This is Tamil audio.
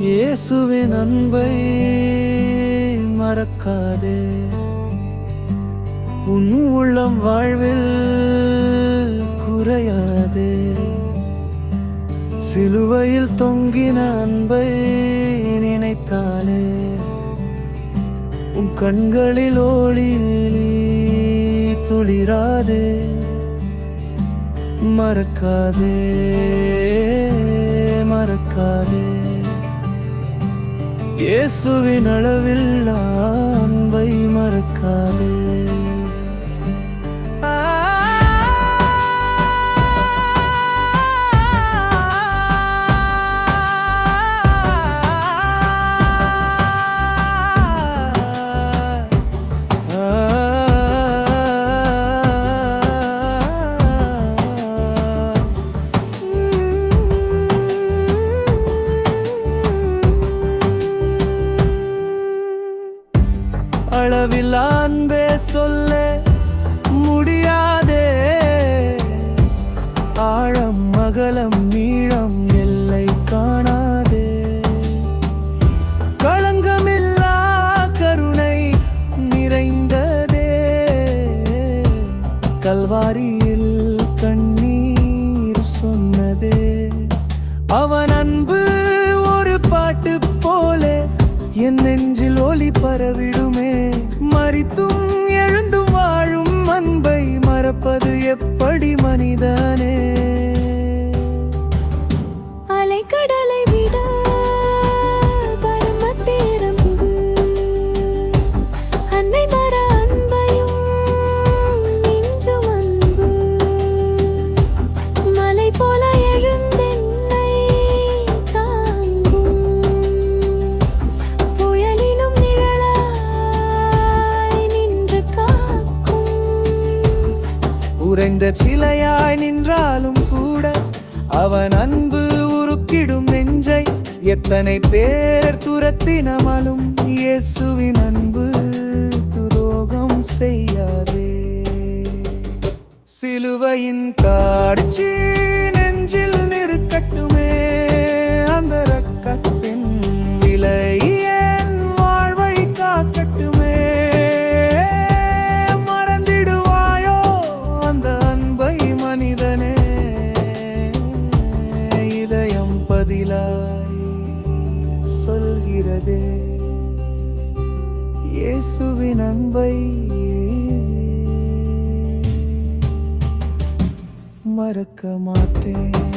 இயேசுவின் அன்பை மறக்காதே. உன் உள்ளம் வாழ்வில் குறையாதே. சிலுவையில் தொங்கின அன்பை நினைத்தாலே. உன் கண்களில் ஓடி துளிராதே. மறக்காதே மறக்காதே. இயேசுவின் அளவில் அன்பை மறக்காதே. அளவில் அன்பே சொல்ல முடியாதே. ஆழம் மகளம் நீளம் எல்லை காணாதே. களங்கமில்லா கருணை நிறைந்ததே. கல்வாரியில் கண்ணீர் சொன்னதே. அவன் அன்பு ஒரு பாட்டு போல என் நெஞ்சில் ஒளி பரவிடும் மறித்தும் எழுந்தும் வாழும் அன்பை மறப்பது எப்படி மனித உறைந்த சிலையாய் நின்றாலும் கூட அவன் அன்பு உருக்கிடும் நெஞ்சை எத்தனை பேர் துரத்தினமாலும் இயேசுவின் அன்பு துரோகம் செய்யாதே. சிலுவையின் காட்சி நெஞ்சில் நிற்கட்டுமே அந்த சொல்கிறதே இயேசுவின் அன்பை மறக்க மாட்டேன்.